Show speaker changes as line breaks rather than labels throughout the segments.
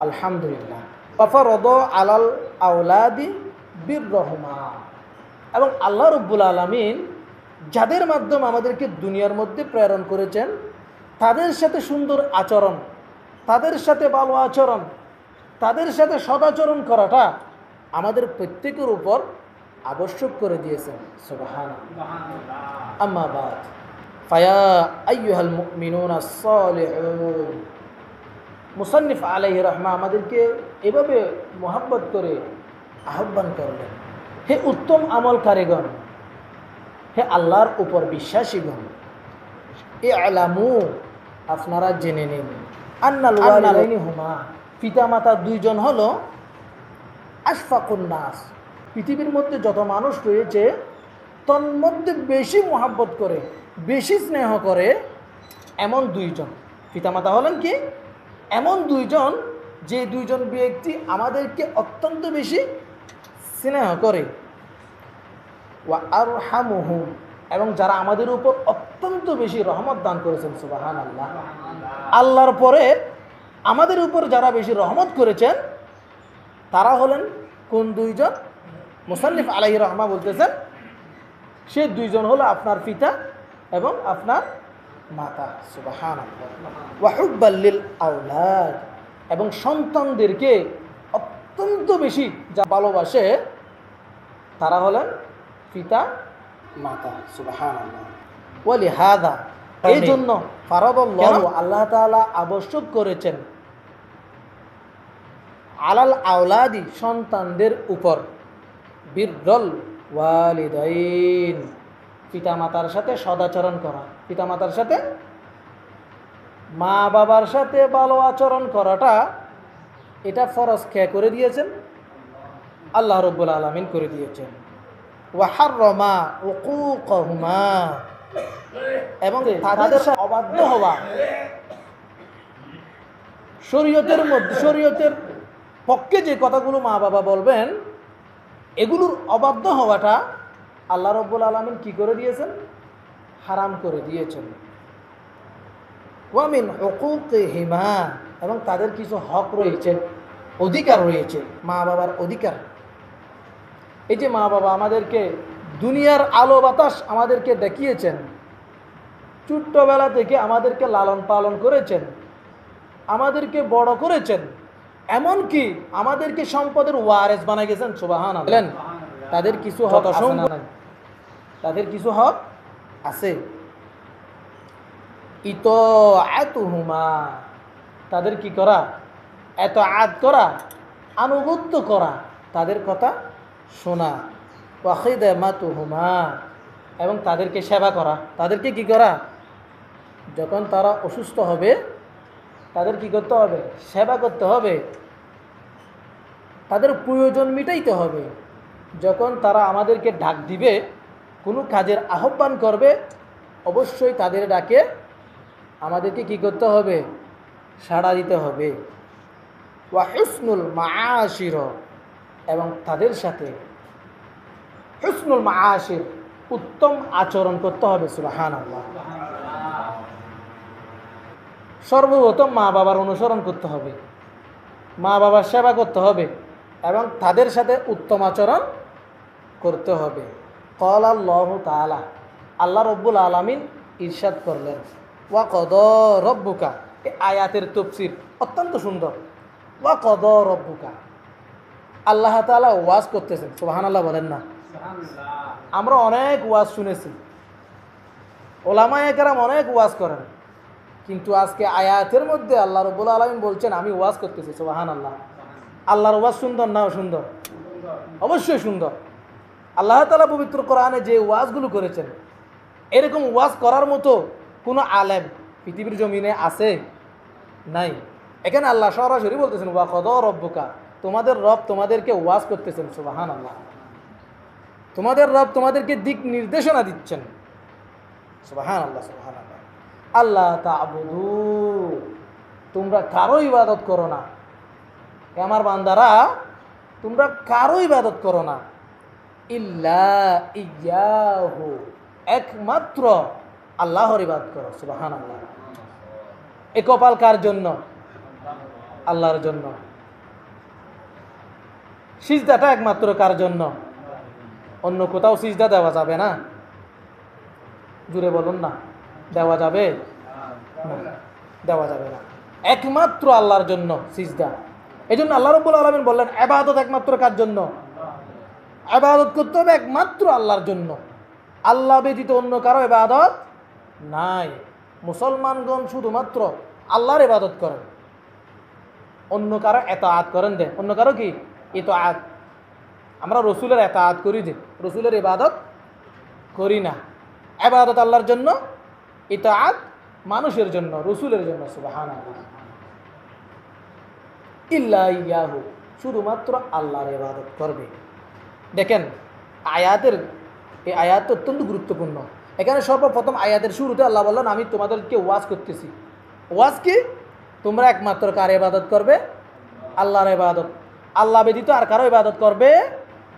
আলহামদুলিল্লাহ। আলাল আউলাদি বীর রহমা এবং আল্লাহ রব্বুল আলমিন যাদের মাধ্যমে আমাদেরকে দুনিয়ার মধ্যে প্রেরণ করেছেন, তাদের সাথে সুন্দর আচরণ, তাদের সাথে ভালো আচরণ, তাদের সাথে সদাচরণ করাটা আমাদের প্রত্যেকের উপর আবশ্যক করে দিয়েছেন। সুবহান আম্মা বাদ। ফায়া আইয়ুহাল মুমিনুনা সালিহুন। মুসান্নিফ আলাইহি রহমা আমাদেরকে এভাবে মোহাব্বত করে আহ্বান করলেন। হে উত্তম আমলকারীগণ হে আল্লাহর উপর বিশ্বাসীগণ এ আলামু আপনারা জেনে নিন। আন্নাল ওয়ালিদাইনি হুমা পিতামাতা দুইজন হলো আশফাকুন নাস। পৃথিবীর মধ্যে যত মানুষ রয়েছে তন্মধ্যে বেশি মোহাব্বত করে বেশি স্নেহ করে এমন দুইজন। পিতামাতা হলেন কি? এমন দুইজন, যে দুইজন ব্যক্তি আমাদেরকে অত্যন্ত বেশি স্নেহ করে। আর হামুহুম এবং যারা আমাদের উপর অত্যন্ত বেশি রহমত দান করেছেন সুবাহান আল্লাহ আল্লাহর পরে আমাদের উপর যারা বেশি রহমত করেছেন, তারা হলেন কোন দুইজন? মুসান্নিফ আলাহি রহমা বলতেছেন, সে দুইজন হলো আপনার পিতা এবং আপনার মাতা সুবাহান ওয়াহুব্বাল্লিল আউলাদ এবং সন্তানদেরকে অত্যন্ত বেশি যা ভালোবাসে তারা হলেন পিতা মাতা সুবাহান ওয়ালি হাদা এই জন্য আল্লাহ তাআলা আবশ্যক করেছেন আলাল আওলাদি সন্তানদের উপর। বিরল ওয়ালিদাইন। পিতামাতার সাথে সদাচরণ করা। পিতামাতার সাথে মা বাবার সাথে ভালো আচরণ করাটা এটা ফরজ খেয়ে করে দিয়েছেন আল্লাহ রব্বুল আলমিন করে দিয়েছেন। ওয়াহার রমা ওকুকহুমা এবং তাদের সাথে অবাধ্য হওয়া। শরীয়তের মধ্যে শরীয়তের পক্ষে যে কথাগুলো মা বাবা বলবেন এগুলোর অবাধ্য হওয়াটা আল্লাহ রব্বুল আলমিন কি করে দিয়েছেন? হারাম করে দিয়েছেন। ওয়ামিন হকুক হিমা এবং তাদের কিছু হক রয়েছে অধিকার রয়েছে মা বাবার অধিকার। এই যে মা বাবা আমাদেরকে দুনিয়ার আলো বাতাস আমাদেরকে দেখিয়েছেন ছোট্টবেলা থেকে আমাদেরকে লালন পালন করেছেন আমাদেরকে বড় করেছেন এমনকি আমাদেরকে সম্পদের ওয়ারেস বানাই গেছেন সুবাহান তাদের কিছু হক নাই? তাদের কিছু হক আছে। ইত হুমা তাদের কি করা? এত আদ করা, আনুগত্য করা, তাদের কথা শোনা। ওয়াকিদ মাতু হুমা এবং তাদেরকে সেবা করা। তাদেরকে কি করা? যখন তারা অসুস্থ হবে, তাদের কি করতে হবে? সেবা করতে হবে। তাদের প্রয়োজন মিটাইতে হবে। যখন তারা আমাদেরকে ডাক দিবে কোনো কাজের আহ্বান করবে, অবশ্যই তাদের ডাকে আমাদেরকে কি করতে হবে? সাড়া দিতে হবে। ওয়াহুসনুল মাআশির এবং তাদের সাথে হুসনুল মাআশির উত্তম আচরণ করতে হবে সুবাহান আল্লাহ সর্বপ্রথম মা বাবার অনুসরণ করতে হবে। মা বাবার সেবা করতে হবে এবং তাদের সাথে উত্তম আচরণ করতে হবে। কল আল্লাহ তালা আল্লাহ রব্বুল আলমিন ইরশাদ করলেন। ওয়া কদ রব্বুকা। এই আয়াতের তফসির অত্যন্ত সুন্দর। ওয়া কদ রব্বুকা। আল্লাহ তালা ওয়াজ করতেছেন। সোহান আল্লাহ বলেন না। আমরা অনেক ওয়াজ শুনেছি। ওলামায় একরাম অনেক ওয়াজ করেন। কিন্তু আজকে আয়াতের মধ্যে আল্লাহ রব্বুল আলমিন বলছেন আমি ওয়াজ করতেছি। সুবাহান আল্লাহ আল্লাহর ওয়াজ সুন্দর নাও সুন্দর। অবশ্যই সুন্দর। আল্লাহ তালা পবিত্র কোরআনে যে ওয়াজগুলো করেছেন, এরকম ওয়াজ করার মতো কোনো আলেম পৃথিবীর জমিনে আছে? নাই। এখানে আল্লাহ সরাসরি বলতেছেন ওয়া কদ রব্বুকা তোমাদের রব তোমাদেরকে ওয়াজ করতেছেন সুবাহান আল্লাহ তোমাদের রব তোমাদেরকে দিক নির্দেশনা দিচ্ছেন সুবাহান আল্লাহ সুবাহান আল্লাহ আল্লাহ তাবুদু, তোমরা কারও ইবাদত করো না। আমার বান্দারা, তোমরা কারও ইবাদত করো না। ইল্লা একমাত্র আল্লাহর ইবাদ করো সুবাহান আল্লাহ এ কপাল কার জন্য? আল্লাহর জন্য। সিজদাটা একমাত্র কার জন্য? অন্য কোথাও সিজদা দেওয়া যাবে না? জুড়ে বলুন না, দেওয়া যাবে? দেওয়া যাবে না। একমাত্র আল্লাহর জন্য সিজদা। এই জন্য আল্লাহ রব্বুল আলমিন বললেন আবাদত একমাত্র কার জন্য? আবাদত করতে হবে একমাত্র আল্লাহর জন্য। আল্লাহ ব্যতীত অন্য কারও এবাদত নাই। মুসলমানগণ শুধুমাত্র আল্লাহর ইবাদত করেন। অন্য কারও এত আত করেন দেন অন্য কারও কি? এত আত আমরা রসুলের এত আত করি যে, রসুলের ইবাদত করি না। এবাদত আল্লাহর জন্য এত আত মানুষের জন্য, রসুলের জন্য সুবাহান ইল্লা ইয়াহু, শুধুমাত্র আল্লাহর ইবাদত করবে। দেখেন, আয়াতের, এই আয়াত অত্যন্ত গুরুত্বপূর্ণ। এখানে সর্বপ্রথম আয়াতের শুরুতে আল্লাহ বললেন, আমি তোমাদেরকে ওয়াজ করতেছি। ওয়াজ কি? তোমরা একমাত্র কার ইবাদত করবে? আল্লাহর ইবাদত। আল্লাহ ব্যতীত আর কারও ইবাদত করবে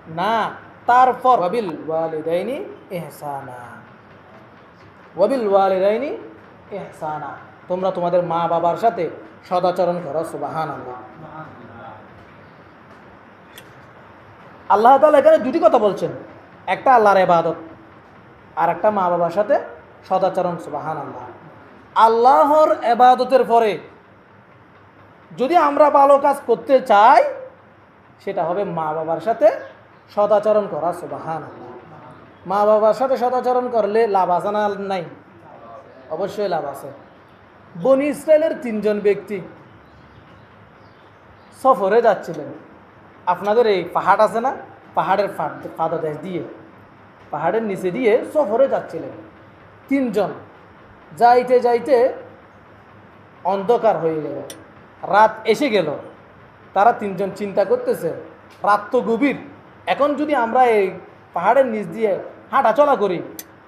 না। তারপর, ওয়াবিল ওয়ালিদাইনি ইহসানা। ওয়াবিল ওয়ালিদাইনি ইহসানা। তোমরা তোমাদের মা বাবার সাথে সদাচরণ করো সুবাহান আল্লাহ আল্লাহ তালা এখানে দুটি কথা বলছেন। একটা আল্লাহর এবাদত আর একটা মা বাবার সাথে সদাচরণ সুবাহান আল্লাহ আল্লাহর এবাদতের পরে যদি আমরা ভালো কাজ করতে চাই, সেটা হবে মা বাবার সাথে সদাচরণ করা সুবাহান মা বাবার সাথে সদাচরণ করলে লাভ আছে না নাই? অবশ্যই লাভ আছে। বনি ইসরায়েলের তিনজন ব্যক্তি সফরে যাচ্ছিলেন। আপনাদের এই পাহাড় আছে না? পাহাড়ের ফাদাদেশ দিয়ে। পাহাড়ের নিচে দিয়ে সফরে যাচ্ছিলেন তিনজন। যাইতে যাইতে অন্ধকার হয়ে গেল। রাত এসে গেল। তারা তিনজন চিন্তা করতেছে, রাত তো গভীর। এখন যদি আমরা এই পাহাড়ের নিচ দিয়ে হাঁটাচলা করি,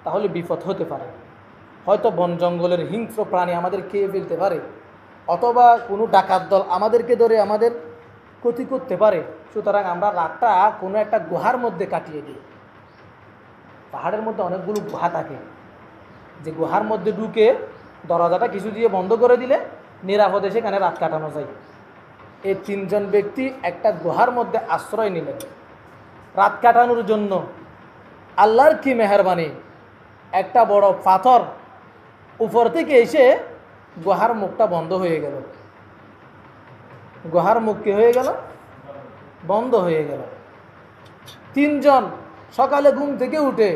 তাহলে বিপদ হতে পারে। হয়তো বন জঙ্গলের হিংস্র প্রাণী আমাদের খেয়ে ফেলতে পারে। অথবা কোনো ডাকাত দল আমাদেরকে ধরে আমাদের ক্ষতি করতে পারে, সুতরাং আমরা রাতটা কোনো একটা গুহার মধ্যে কাটিয়ে দিই। পাহাড়ের মধ্যে অনেকগুলো গুহা থাকে। যে গুহার মধ্যে ঢুকে দরজাটা কিছু দিয়ে বন্ধ করে দিলে নিরাপদে সেখানে রাত কাটানো যায়। এই তিনজন ব্যক্তি একটা গুহার মধ্যে আশ্রয় নিলেন। রাত কাটানোর জন্য আল্লাহর কি মেহরবানি? একটা বড় পাথর উপর থেকে এসে গুহার মুখটা বন্ধ হয়ে গেল। গুহার মুখ কি হয়ে গেল, বন্ধ হয়ে গেল। তিনজন সকালে ঘুম থেকে উঠে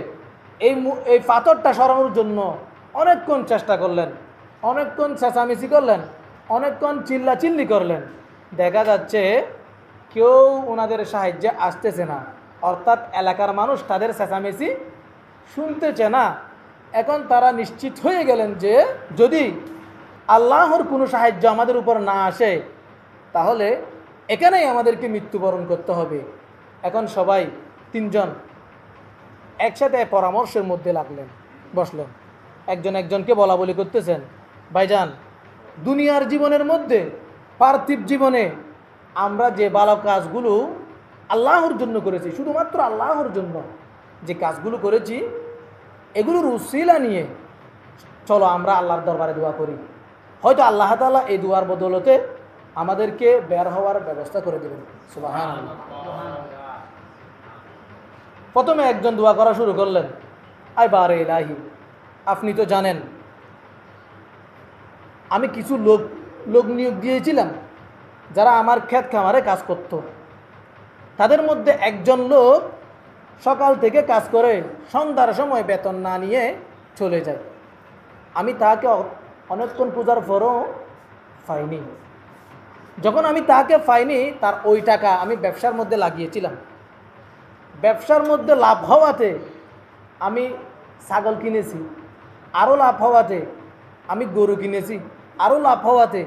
এই এই পাথরটা সরানোর জন্য অনেকক্ষণ চেষ্টা করলেন, অনেকক্ষণ চেঁচামেচি করলেন, অনেকক্ষণ চিল্লা চিল্লি করলেন। দেখা যাচ্ছে কেউ ওনাদের সাহায্যে আসতেছে না, অর্থাৎ এলাকার মানুষ তাদের চেঁচামেচি শুনতেছে না। এখন তারা নিশ্চিত হয়ে গেলেন যে যদি আল্লাহর কোনো সাহায্য আমাদের উপর না আসে তাহলে এখানেই আমাদেরকে মৃত্যুবরণ করতে হবে। এখন সবাই তিনজন একসাথে পরামর্শের মধ্যে লাগলেন, বসলেন। একজন একজনকে বলা বলি করতেছেন, ভাইজান, দুনিয়ার জীবনের মধ্যে পার্থিব জীবনে আমরা যে ভালো কাজগুলো আল্লাহর জন্য করেছি, শুধুমাত্র আল্লাহর জন্য যে কাজগুলো করেছি, এগুলোর উসিলা নিয়ে চলো আমরা আল্লাহর দরবারে দোয়া করি। হয়তো আল্লাহ তাআলা এই দোয়ার বদলতে আমাদেরকে বের হওয়ার ব্যবস্থা করে দেবেন। সুবাহান প্রথমে একজন দোয়া করা শুরু করলেন। আই বারে ইলাহি, আপনি তো জানেন, আমি কিছু লোক লোক নিয়োগ দিয়েছিলাম, যারা আমার ক্ষেত খামারে কাজ করত। তাদের মধ্যে একজন লোক সকাল থেকে কাজ করে, সন্ধ্যার সময় বেতন না নিয়ে চলে যায়। আমি তাকে অনেকক্ষণ পূজার পরও পাইনি। যখন আমি তাকে পাইনি তার ওই টাকা আমি ব্যবসার মধ্যে লাগিয়েছিলাম। ব্যবসার মধ্যে লাভ হওয়াতে আমি ছাগল কিনেছি আরও লাভ হওয়াতে আমি গরু কিনেছি আরও লাভ হওয়াতে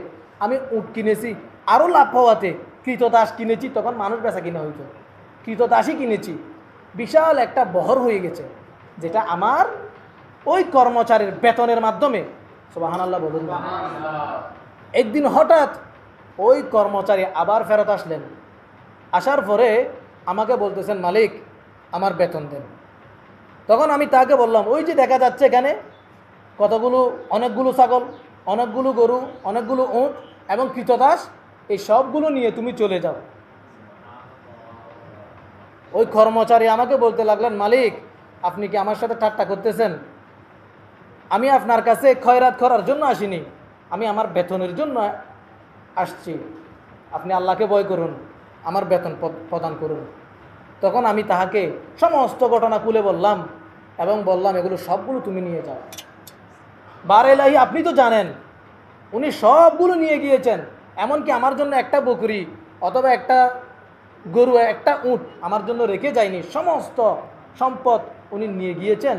আমি উট কিনেছি আরও লাভ হওয়াতে কৃতদাস কিনেছি তখন মানুষ বেচা কিনা হইতো। কৃতদাসই কিনেছি। বিশাল একটা বহর হয়ে গেছে যেটা আমার ওই কর্মচারীর বেতনের মাধ্যমে সোবাহান আল্লাহ বলুন একদিন হঠাৎ ওই কর্মচারী আবার ফেরত আসলেন। আসার পরে আমাকে বলতেছেন, মালিক, আমার বেতন দেন। তখন আমি তাকে বললাম, ওই যে দেখা যাচ্ছে এখানে কতগুলো, অনেকগুলো ছাগল, অনেকগুলো গরু, অনেকগুলো উঁট এবং কৃতদাস এই সবগুলো নিয়ে তুমি চলে যাও। ওই কর্মচারী আমাকে বলতে লাগলেন, মালিক, আপনি কি আমার সাথে ঠাট্টা করতেছেন? আমি আপনার কাছে খয়রাত করার জন্য আসিনি। আমি আমার বেতনের জন্য আসছি। আপনি আল্লাহকে ভয় করুন, আমার বেতন প্রদান করুন। তখন আমি তাহাকে সমস্ত ঘটনা খুলে বললাম এবং বললাম, এগুলো সবগুলো তুমি নিয়ে যাও। বারেলাহি আপনি তো জানেন, উনি সবগুলো নিয়ে গিয়েছেন, এমনকি আমার জন্য একটা বকরি অথবা একটা গরু, একটা উট আমার জন্য রেখে যায়নি। সমস্ত সম্পদ উনি নিয়ে গিয়েছেন।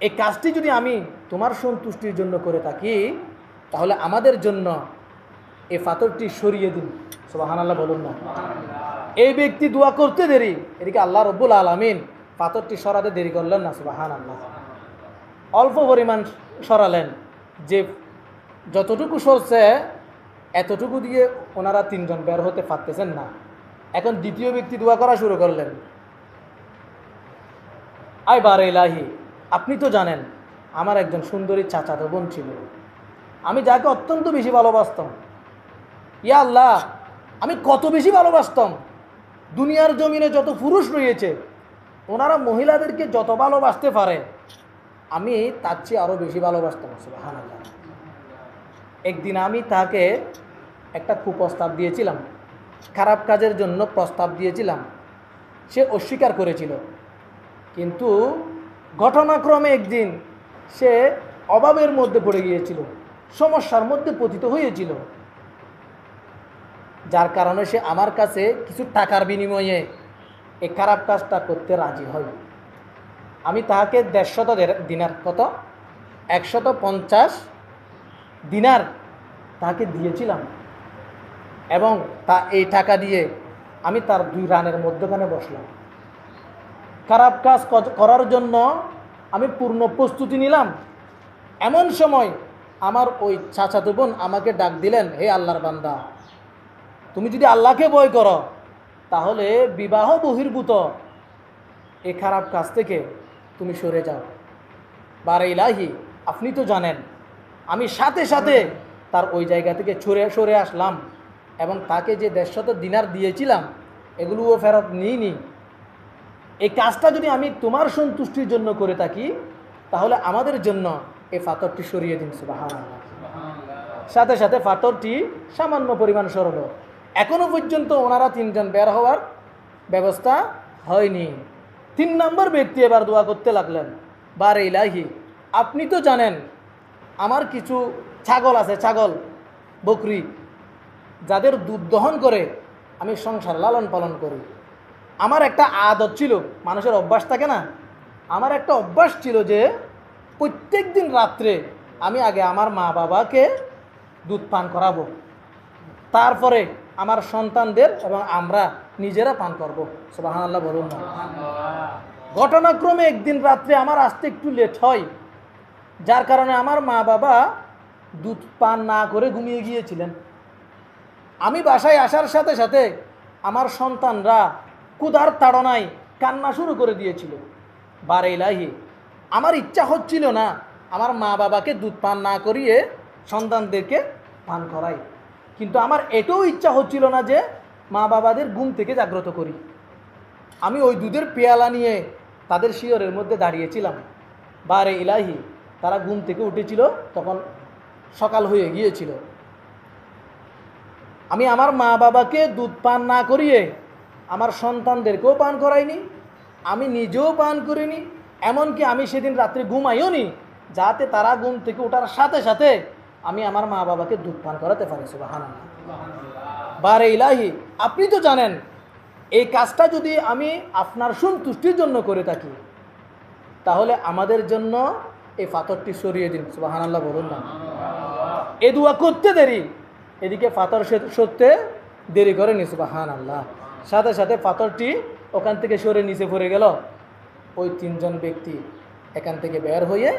এই কাজটি যদি আমি তোমার সন্তুষ্টির জন্য করে থাকি, তাহলে আমাদের জন্য এই পাথরটি সরিয়ে দিন। সোবাহান আল্লাহ বলুন না। এই ব্যক্তি দোয়া করতে দেরি, এদিকে আল্লাহ রব্বুল আলমিন পাথরটি সরাতে দেরি করলেন না সুবাহান আল্লাহ অল্প পরিমাণ সরালেন, যে যতটুকু সরছে, এতটুকু দিয়ে ওনারা তিনজন বের হতে পারতেছেন না। এখন দ্বিতীয় ব্যক্তি দোয়া করা শুরু করলেন। আই বারে ইলাহি, আপনি তো জানেন, আমার একজন সুন্দরী চাচাতো বোন ছিল। আমি যাকে অত্যন্ত বেশি ভালোবাসতাম ইয়া আল্লাহ, আমি কত বেশি ভালোবাসতাম। দুনিয়ার জমিনে যত পুরুষ রয়েছে, ওনারা মহিলাদেরকে যত ভালোবাসতে পারে, আমি তার চেয়ে আরও বেশি ভালোবাসতাম, সুবহানাল্লাহ। একদিন আমি তাকে একটা কুপ্রস্তাব দিয়েছিলাম, খারাপ কাজের জন্য প্রস্তাব দিয়েছিলাম, সে অস্বীকার করেছিল। কিন্তু ঘটনাক্রমে একদিন সে অভাবের মধ্যে পড়ে গিয়েছিল, সমস্যার মধ্যে পতিত হয়েছিল। যার কারণে সে আমার কাছে কিছু টাকার বিনিময়ে এই খারাপ কাজটা করতে রাজি হয়। আমি তাহাকে দেড়শত দিনার কত? একশত পঞ্চাশ দিনার তাকে দিয়েছিলাম এবং তা এই টাকা দিয়ে আমি তার দুই রানের মধ্যখানে বসলাম। খারাপ কাজ, করার জন্য আমি পূর্ণ প্রস্তুতি নিলাম। এমন সময় আমার ওই চাচাতো বোন আমাকে ডাক দিলেন, হে আল্লাহর বান্দা তুমি যদি আল্লাহকে ভয় করো, তাহলে বিবাহ বহির্ভূত। এ খারাপ কাজ থেকে তুমি সরে যাও। বারে ইলাহি, আপনি তো জানেন, আমি সাথে সাথে তার ওই জায়গা থেকে সরে সরে আসলাম এবং তাকে যে দেড়শত দিনার দিয়েছিলাম, এগুলোও ফেরত নিইনি। এই কাজটা যদি আমি তোমার সন্তুষ্টির জন্য করে থাকি, তাহলে আমাদের জন্য এই পাথরটি সরিয়ে দিন সুবাহান সাথে সাথে পাথরটি সামান্য পরিমাণ সরল এখনও পর্যন্ত ওনারা তিনজন বের হওয়ার ব্যবস্থা হয়নি। তিন নম্বর ব্যক্তি এবার দোয়া করতে লাগলেন, বারে ইলাহি, আপনি তো জানেন, আমার কিছু ছাগল আছে, ছাগল, বকরি, যাদের দুধ দহন করে আমি সংসার লালন পালন করি। আমার একটা আদত ছিল, মানুষের অভ্যাস থাকে না, আমার একটা অভ্যাস ছিল যে প্রত্যেক দিন রাত্রে আমি আগে আমার মা বাবাকে দুধ পান করাবো। তারপরে আমার সন্তানদের এবং আমরা নিজেরা পান করব। সুবাহান আল্লাহ বলুন ঘটনাক্রমে একদিন রাত্রে আমার আসতে একটু লেট হয়, যার কারণে আমার মা বাবা দুধ পান না করে ঘুমিয়ে গিয়েছিলেন। আমি বাসায় আসার সাথে সাথে আমার সন্তানরা কুদার তাড়নায় কান্না শুরু করে দিয়েছিল। বারে ইলাহি আমার ইচ্ছা হচ্ছিল না আমার মা বাবাকে দুধ পান না করিয়ে সন্তানদেরকে পান করাই কিন্তু আমার এটাও ইচ্ছা হচ্ছিল না যে মা বাবাদের ঘুম থেকে জাগ্রত করি। আমি ওই দুধের পেয়ালা নিয়ে তাদের শিয়রের মধ্যে দাঁড়িয়েছিলাম। বারে ইলাহি, তারা ঘুম থেকে উঠেছিল, তখন সকাল হয়ে গিয়েছিল। আমি আমার মা বাবাকে দুধ পান না করিয়ে আমার সন্তানদেরকেও পান করাইনি, আমি নিজেও পান করিনি, এমনকি আমি সেদিন রাত্রে ঘুমাইও নি যাতে তারা ঘুম থেকে ওঠার সাথে সাথে আমি আমার মা বাবাকে দুধ পান করাতে পারি সুবাহান বারে ইলাহি, আপনি তো জানেন, এই কাজটা যদি আমি আপনার সন্তুষ্টির জন্য করে থাকি, তাহলে আমাদের জন্য এই পাথরটি সরিয়ে দিন সুবাহান আল্লাহ বলুন না। এ দোয়া করতে দেরি, এদিকে পাথর সরতে দেরি করে নি সুবাহান আল্লাহ সাথে সাথে পাথরটি ওখান থেকে সরে নিচে পড়ে গেল। ওই তিনজন ব্যক্তি এখান থেকে বের হয়ে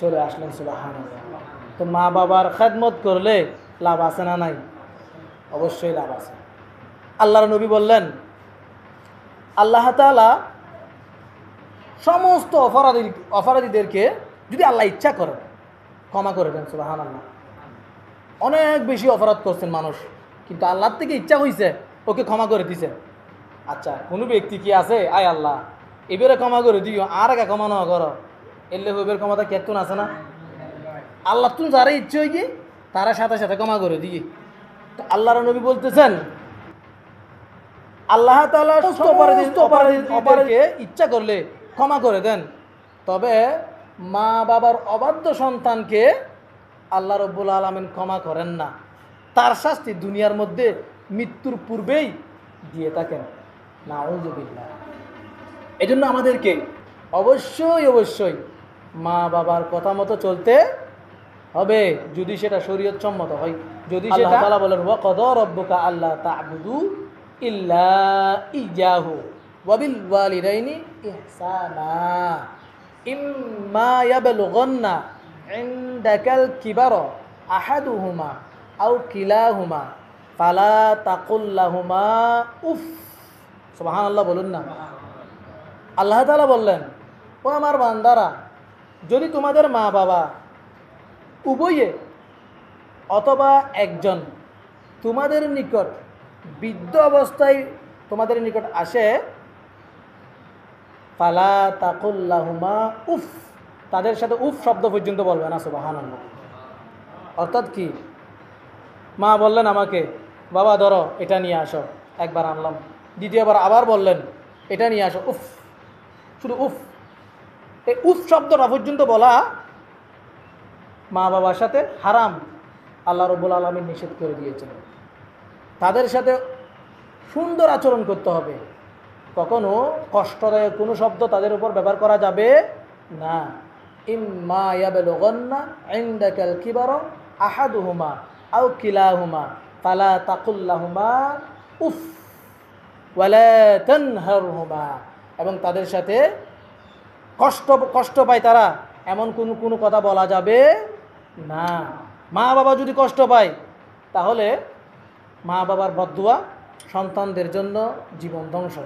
চলে আসলেন সুবাহান আল্লাহ তো মা বাবার খেদমত করলে লাভ আছে না নাই? অবশ্যই লাভ আছে। আল্লাহর নবী বললেন, আল্লাহ তাআলা সমস্ত অপরাধী অপরাধীদেরকে যদি আল্লাহ ইচ্ছা করে, ক্ষমা করে দেন সুবাহান আল্লাহ অনেক বেশি অপরাধ করছেন মানুষ, কিন্তু আল্লাহর থেকে ইচ্ছা হয়েছে ওকে ক্ষমা করে দিছে। আচ্ছা কোনো ব্যক্তি কি আছে? আয় আল্লাহ, এবারে ক্ষমা করে দিও, আর একা ক্ষমা না করো। এলে এবার ক্ষমতা কেতন আছে না? আল্লাহ তুমি যারা ইচ্ছে কি তারা সাথে সাথে ক্ষমা করে দিয়ে তো আল্লাহর নবী বলতেছেন আল্লাহ অপরাধীকে ইচ্ছা করলে ক্ষমা করে দেন। তবে মা বাবার অবাধ্য সন্তানকে আল্লাহ রব্বুল আলমিন ক্ষমা করেন না। তার শাস্তি দুনিয়ার মধ্যে মৃত্যুর পূর্বেই দিয়ে থাকেন। না এই জন্য আমাদেরকে অবশ্যই অবশ্যই মা বাবার কথা মতো চলতে হবে যদি সেটা শরীয়ত সম্মত হয়। যদি সেটা তাআলা বলেন ওয়া কদ রব্বুকা আল্লাহ তা'বুদু ইল্লা ইয়াহু ওয়া বিল ওয়ালিদাইনি ইহসানা। ইম্মা ইয়াবলুগান্না ইনদাকাল কিবারা আহাদুহুমা আও কিলাহুমা ফালা তাকুল লাহুমা উফ। সুবহানাল্লাহ বলুন না। আল্লাহ তাআলা বললেন ও আমার বান্দারা যদি তোমাদের মা বাবা উভয়ে অথবা একজন তোমাদের নিকট বৃদ্ধ অবস্থায় তোমাদের নিকট আসে, ফালা তাকুল্লাহুমা উফ, তাদের সাথে উফ শব্দ পর্যন্ত বলবে না সুবাহান অর্থাৎ কি? মা বললেন আমাকে, বাবা ধরো, এটা নিয়ে আসো, একবার আনলাম। দ্বিতীয়বার আবার বললেন, এটা নিয়ে আসো, উফ, শুধু উফ। এই উফ শব্দটা পর্যন্ত বলা মা বাবার সাথে হারাম আল্লাহ রবুল আলমী নিষেধ করে দিয়েছেন। তাদের সাথে সুন্দর আচরণ করতে হবে। কখনো কষ্টদায়ক কোনো শব্দ তাদের উপর ব্যবহার করা যাবে না। ইম্মা আহাদুহুমা আও কিলাহুমা তাকুল্লাহুমা উফ এবং তাদের সাথে কষ্ট কষ্ট পায় তারা। এমন কোনো কোনো কথা বলা যাবে না। মা বাবা যদি কষ্ট পায়, তাহলে মা বাবার বদুয়া সন্তানদের জন্য জীবন ধ্বংস।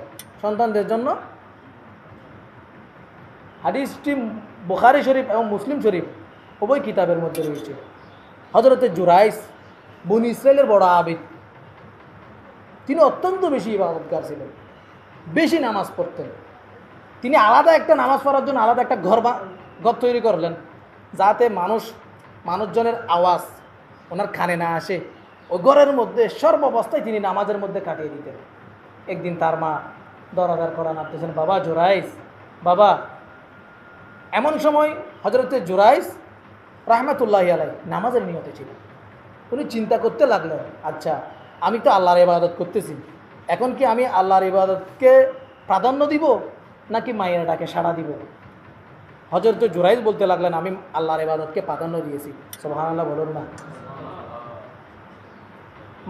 সন্তানদের জন্য হাদিসটি বুখারি শরীফ এবং মুসলিম শরীফ উভয় কিতাবের মধ্যে রয়েছে। হজরতে জুরাইস, বনি ইসরায়েলের বড় আবিদ, তিনি অত্যন্ত বেশি ইবাদতগার ছিলেন, বেশি নামাজ পড়তেন। তিনি আলাদা একটা নামাজ পড়ার জন্য আলাদা একটা ঘর বা, ঘর তৈরি করলেন, যাতে মানুষ মানুষজনের আওয়াজ, ওনার কানে না আসে, ও ঘরের মধ্যে সর্বাবস্থায় তিনি নামাজের মধ্যে কাটিয়ে দিতেন। একদিন তার মা দরাদার করা নামতেছেন বাবা, জোরাইস, বাবা, এমন সময় হজরতে জোরাইস রাহমাতুল্লাহ আলাই নামাজের নিয়তে ছিল। উনি চিন্তা করতে লাগলেন আচ্ছা আমি তো আল্লাহর ইবাদত করতেছি, এখন কি আমি আল্লাহর ইবাদতকে প্রাধান্য দিব নাকি মায়ের ডাকে সাড়া দিব? হজরত জোরাইজ বলতে লাগলেন, আমি আল্লাহর ইবাদতকে প্রাধান্য দিয়েছি। সোহান আল্লাহ বলুন না।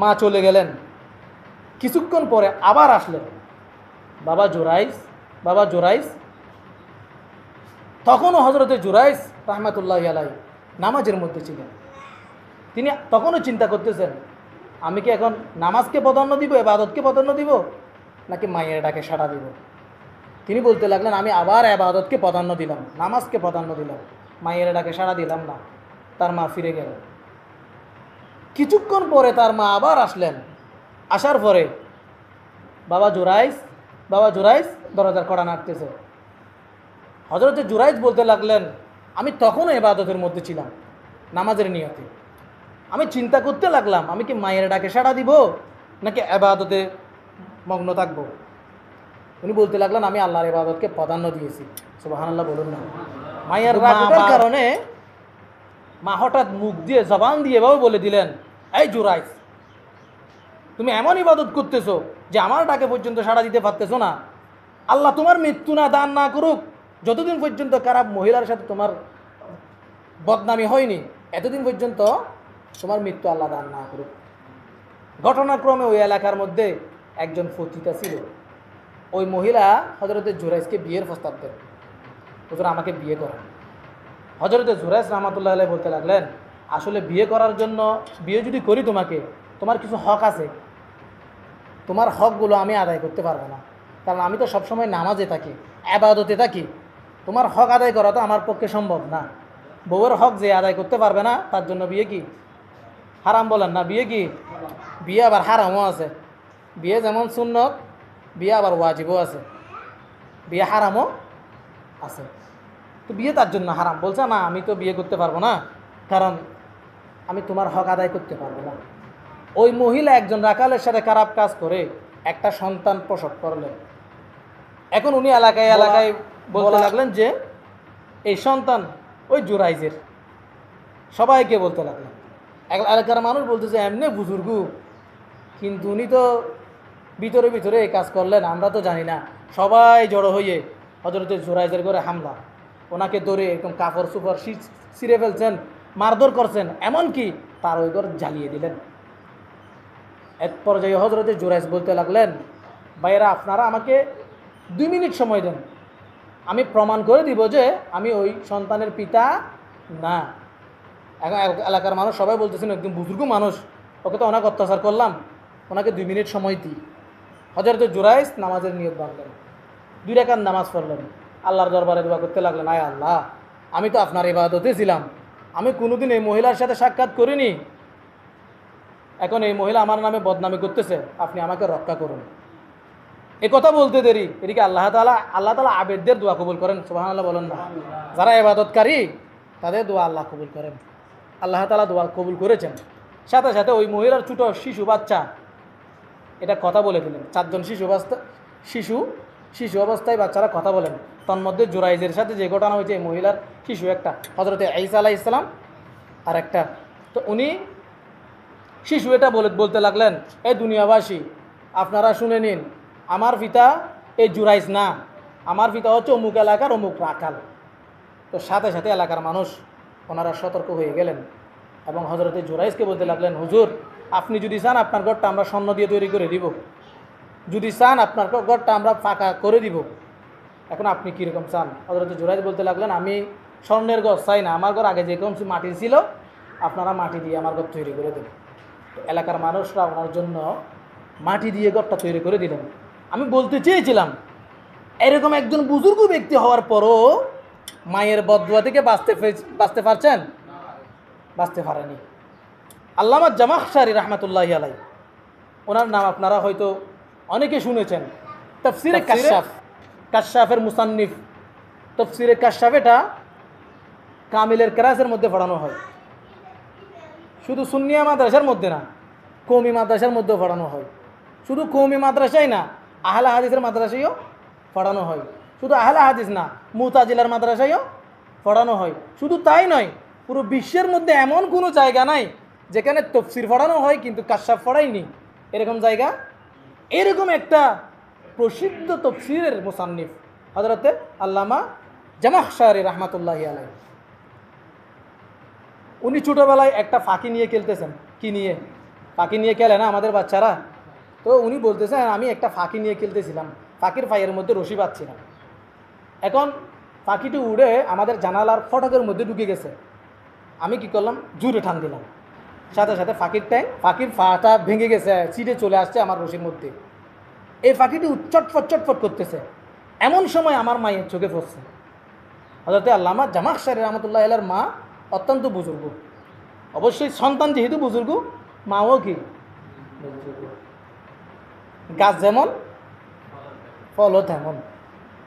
মা চলে গেলেন। কিছুক্ষণ পরে আবার আসলেন। বাবা জোরাইস বাবা জোরাইস তখনও হজরতে জোরাইস রহমাতুল্লাহ আলাই নামাজের মধ্যে ছিলেন। তিনি তখনও চিন্তা করতেছেন, আমি কি এখন নামাজকে প্রাধান্য দিব এবাদতকে প্রাধান্য দিব, নাকি মায়ের ডাকে সাড়া দিব? তিনি বলতে লাগলেন, আমি আবার আবাদতকে প্রাধান্য দিলাম, নামাজকে প্রাধান্য দিলাম, মায়ের ডাকে সাড়া দিলাম না, তার মা ফিরে গেল। কিছুক্ষণ পরে তার মা আবার আসলেন। আসার পরে বাবা জোরাইস বাবা জোরাইস দরজার কড়া নাড়তেছে। হজরতে জুরাইজ বলতে লাগলেন, আমি তখনও এবাদতের মধ্যে ছিলাম, নামাজের নিয়তে। আমি চিন্তা করতে লাগলাম, আমি কি মায়ের ডাকে সাড়া দিব, নাকি এবাদতে মগ্ন থাকব? উনি বলতে লাগলেন আমি আল্লাহর ইবাদতকে প্রাধান্য দিয়েছি। সুবাহান আল্লাহ বলুন না। মায়ের রাগার কারণে মা হঠাৎ মুখ দিয়ে জবান দিয়ে এভাবে বলে দিলেন এই জুরাইস তুমি এমন ইবাদত করতেছো যে আমার ডাকে পর্যন্ত সাড়া দিতে পারতেছো না। আল্লাহ তোমার মৃত্যু না দান না করুক। যতদিন পর্যন্ত খারাপ মহিলার সাথে তোমার বদনামি হয়নি এতদিন পর্যন্ত তোমার মৃত্যু আল্লাহ দান না করুক। ঘটনাক্রমে ওই এলাকার মধ্যে একজন ফতিতা ছিল। ওই মহিলা হজরতের জুরাইসকে বিয়ের প্রস্তাব দেন। হুজুর, আমাকে বিয়ে করেন। হজরতে জুরাইস রহমাতুল্লাহ আলাই বলতে লাগলেন, আসলে বিয়ে করার জন্য, বিয়ে যদি করি তোমাকে, তোমার কিছু হক আছে। তোমার হকগুলো আমি আদায় করতে পারব না। কারণ আমি তো সবসময় নামাজে থাকি, আবাদতে থাকি। তোমার হক আদায় করা তো আমার পক্ষে সম্ভব না। বউয়ের হক যে আদায় করতে পারবে না, তার জন্য বিয়ে কি? হারাম বলেন না, বিয়ে কি? বিয়ে আবার হারামও আছে। বিয়ে যেমন সুন্নত বিয়ে আবার ওয়াজিবও আছে। বিয়ে হারামও আছে। তো বিয়ে তার জন্য হারাম। বলছে না আমি তো বিয়ে করতে পারব না। কারণ আমি তোমার হক আদায় করতে পারব না। ওই মহিলা একজন রাখালের সাথে খারাপ কাজ করে একটা সন্তান প্রসব করলেন এখন উনি এলাকায় এলাকায় বলতে লাগলেন যে এই সন্তান ওই জুরাইজের। সবাইকে বলতে লাগলেন। এক- এলাকার মানুষ বলতেছে এমনি বুজুর্গ। কিন্তু উনি তো ভিতরে ভিতরে এই কাজ করলেন, আমরা তো জানি না। সবাই জড়ো হয়ে হজরতের জোরাইজের করে হামলা। ওনাকে ধরে একদম কাপড় সুপড় ছিঁড়ে ফেলছেন, মারধর করছেন, এমনকি তার ওই ঘর জ্বালিয়ে দিলেন। এক পর্যায়ে হজরতের জোরাইজ বলতে লাগলেন, ভাইয়েরা, আপনারা আমাকে দুই মিনিট সময় দেন। আমি প্রমাণ করে দিব যে আমি ওই সন্তানের পিতা না। এখন এলাকার মানুষ সবাই বলতেছেন একদম বুজুর্গ মানুষ, ওকে তো অনেক অত্যাচার করলাম। ওনাকে দুই মিনিট সময় দিই। হজরত জুরাইস নামাজের নিয়ত বাঁধলেন দুই রেখার নামাজ পড়লেন। আল্লাহর দরবারে দোয়া করতে লাগলেন, আয় আল্লাহ, আমি তো আপনার ইবাদতে ছিলাম। আমি কোনোদিন এই মহিলার সাথে সাক্ষাৎ করিনি। এখন এই মহিলা আমার নামে বদনামি করতেছে, আপনি আমাকে রক্ষা করুন। এ কথা বলতে দেরি। এদিকে আল্লাহ তালা আল্লাহ তালা আবেদদের দোয়া কবুল করেন। সুবাহ আল্লাহ বলেন না। যারা এবাদতকারী তাদের দোয়া আল্লাহ কবুল করেন। আল্লাহ তালা দোয়া কবুল করেছেন। সাথে সাথে ওই মহিলার ছোটো শিশু বাচ্চা এটা কথা বলে দিলেন। চারজন শিশু অবস্থা শিশু শিশু অবস্থায় বাচ্চারা কথা বলেন। তন্মধ্যে জোরাইজের সাথে যে ঘটনা হয়েছে, এই মহিলার শিশু একটা হজরতে আইসা আলাহ ইসলাম আর একটা। তো উনি শিশু এটা বলে বলতে লাগলেন, এ দুনিয়াবাসী, আপনারা শুনে নিন, আমার পিতা এই জুরাইজ না। আমার পিতা হচ্ছে অমুক এলাকার, অমুক রাখাল তো সাথে সাথে এলাকার মানুষ ওনারা সতর্ক হয়ে গেলেন এবং হজরতে জুরাইজকে বলতে লাগলেন, হুজুর আপনি যদি চান আপনার ঘরটা আমরা স্বর্ণ দিয়ে তৈরি করে দিব। যদি চান আপনার ঘরটা আমরা ফাঁকা করে দিব। এখন আপনি কীরকম চান? হজরতে জুরাইজ বলতে লাগলেন, আমি স্বর্ণের ঘর চাই না। আমার ঘর আগে যেরকম মাটি ছিল, আপনারা মাটি দিয়ে আমার ঘর তৈরি করে দেবেন এলাকার মানুষরা ওনার জন্য মাটি দিয়ে ঘরটা তৈরি করে দিলেন। আমি বলতে চেয়েছিলাম, এরকম একজন বুজুর্গ ব্যক্তি হওয়ার পরও মায়ের বদুয়া থেকে বাঁচতে বাঁচতে পারছেন? বাঁচতে পারেনি। আল্লামা জামাখশারি রহমতুল্লাহ আলাই ওনার নাম আপনারা হয়তো অনেকে শুনেছেন। তফসিরে
তাফসিরে?
কাশাফ। কাশাফের মুসান্নিফ। তফসিরে কাশাফ এটা কামিলের ক্রাসের মধ্যে পড়ানো হয়। শুধু সুন্নিয়া মাদ্রাসার মধ্যে না কৌমি মাদ্রাসার মধ্যেও পড়ানো হয়। শুধু কৌমি মাদ্রাসাই না আহলা হাদিসের মাদ্রাসায়ও পড়ানো হয়। শুধু আহলা হাদিস না মুতাজিলার মাদ্রাসায়ও পড়ানো হয়। শুধু তাই নয় পুরো বিশ্বের মধ্যে এমন কোনো জায়গা নাই যেখানে তফসির পড়ানো হয় কিন্তু কাশ্যাপ পড়ায়নি। এরকম জায়গা? এরকম একটা প্রসিদ্ধ তফসিরের মুসান্নিফ হজরতে আল্লামা জামাহ শাহরি রহমাতুল্লাহ আলাই উনি ছোটোবেলায় একটা ফাঁকি নিয়ে খেলতেছেন। কি নিয়ে? ফাঁকি নিয়ে খেলে না আমাদের বাচ্চারা? তো উনি বলতেছেন, আমি একটা ফাঁকি নিয়ে খেলতেছিলাম। ফাঁকির ফাইয়ের মধ্যে রশি পাচ্ছিলাম এখন পাখিটি উড়ে আমাদের জানালার ফটকের মধ্যে ঢুকে গেছে। আমি কি করলাম? জুড়ে ঠান দিলাম। সাথে সাথে ফাঁকির ট্যাং, ফাঁকির ফাটা ভেঙে গেছে সিটে চলে আসছে আমার রশির মধ্যে। এই পাখিটি চটফট চটফট করতেছে। এমন সময় আমার মায়ের চোখে পড়ছে। হজরতে আল্লামা জামাক সারি রহমতুল্লাহ আলার মা অত্যন্ত বুজুর্গ। অবশ্যই সন্তান যেহেতু বুজুর্গ, মাও কি? গাছ যেমন, ফলও তেমন।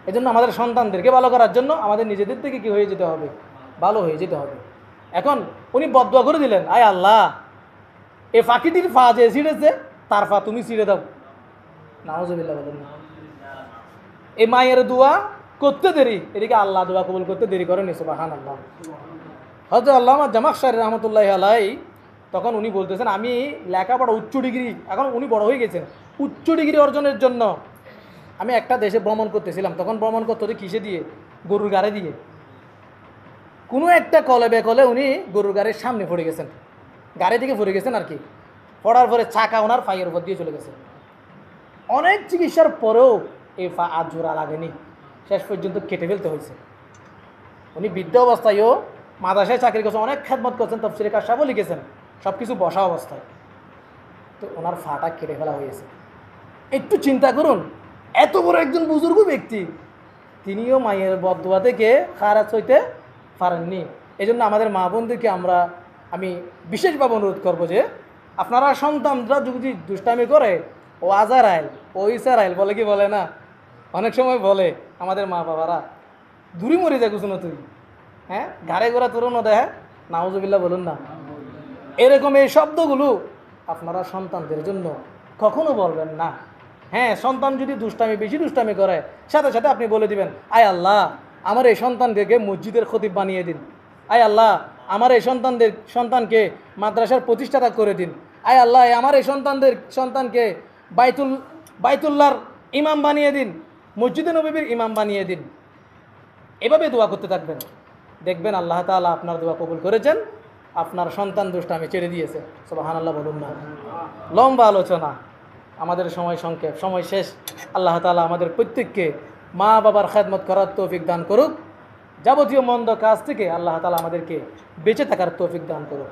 এই জন্য আমাদের সন্তানদেরকে ভালো করার জন্য আমাদের নিজেদের থেকে কি হয়ে যেতে হবে? ভালো হয়ে যেতে হবে। এখন উনি বদুয়া করে দিলেন, আয় আল্লাহ, এ ফাঁকিটির ফা যে ছিঁড়েছে, তার ফা তুমি ছিঁড়ে দাও। নাওজবিল্লা বলেন এই মায়ের দোয়া করতে দেরি, এদিকে আল্লাহ দোয়া কবুল করতে দেরি করেনি সুবাহান আল্লাহ হয়তো আল্লাহ জামাক সাহেব রহমতুল্লাহ আলাই তখন উনি বলতেছেন, আমি লেখাপড়া উচ্চ ডিগ্রি, এখন উনি বড় হয়ে গেছেন, উচ্চ ডিগ্রি অর্জনের জন্য আমি একটা দেশে ভ্রমণ করতেছিলাম, তখন ভ্রমণ করতে কিসে দিয়ে? গরুর গাড়ি দিয়ে। কোনো একটা কলে বেকলে উনি গরুর গাড়ির সামনে পড়ে গেছেন। গাড়ি থেকে পড়ে গেছেন আর কি। পড়ার পরে চাকা ওনার ফাইয়ের উপর দিয়ে চলে গেছে। অনেক চিকিৎসার পরেও এই পা আর জোড়া লাগেনি। শেষ পর্যন্ত কেটে ফেলতে হয়েছে। উনি বৃদ্ধ অবস্থায়ও মাদাসায় চাকরি করছেন অনেক খেদমত করছেন তফসিরে কাশাবও লিখেছেন সব কিছু বসা অবস্থায়। তো ওনার ফাটা কেটে ফেলা হয়েছে। একটু চিন্তা করুন, এত বড় একজন বুজুর্গ ব্যক্তি, তিনিও মায়ের বদুয়া থেকে খারাজ হইতে পারেননি। এই জন্য আমাদের মা বোনদেরকে আমরা, আমি বিশেষভাবে অনুরোধ করব যে, আপনারা সন্তানরা যদি দুষ্টামি করে, ও আজার আইল ও ইসার আইল বলে কি বলে না? অনেক সময় বলে আমাদের মা বাবারা, দূরে মরে যায় কুসুনো তুই। হ্যাঁ? ঘাড়ে গোড়া তরুণ দেয় নাউজুবিল্লা বলুন না। এরকম এই শব্দগুলো আপনারা সন্তানদের জন্য কখনো বলবেন না। হ্যাঁ সন্তান যদি দুষ্টামি, বেশি দুষ্টামি করে, সাথে সাথে আপনি বলে দিবেন, আয় আল্লাহ আমার এই সন্তানদেরকে মসজিদের খতিব বানিয়ে দিন। আয় আল্লাহ, আমার এই সন্তানদের, সন্তানকে মাদ্রাসার প্রতিষ্ঠাতা করে দিন। আয় আল্লাহ আমার এই সন্তানদের, সন্তানকে বাইতুল, বাইতুল্লাহর ইমাম বানিয়ে দিন, মসজিদে নবীর ইমাম বানিয়ে দিন। এভাবে দোয়া করতে থাকবেন। দেখবেন আল্লাহ তাআলা আপনার দোয়া কবুল করেছেন, আপনার সন্তান দুষ্টামি ছেড়ে দিয়েছে। সুবাহান আল্লাহ বলুন না। লম্বা আলোচনা। আমাদের সময় সংক্ষেপ, সময় শেষ। আল্লাহ তাআলা আমাদের প্রত্যেককে মা বাবার খেদমত করার তৌফিক দান করুক। যাবতীয় মন্দ কাজ থেকে আল্লাহ তালা আমাদেরকে বেঁচে থাকার তৌফিক দান করুক।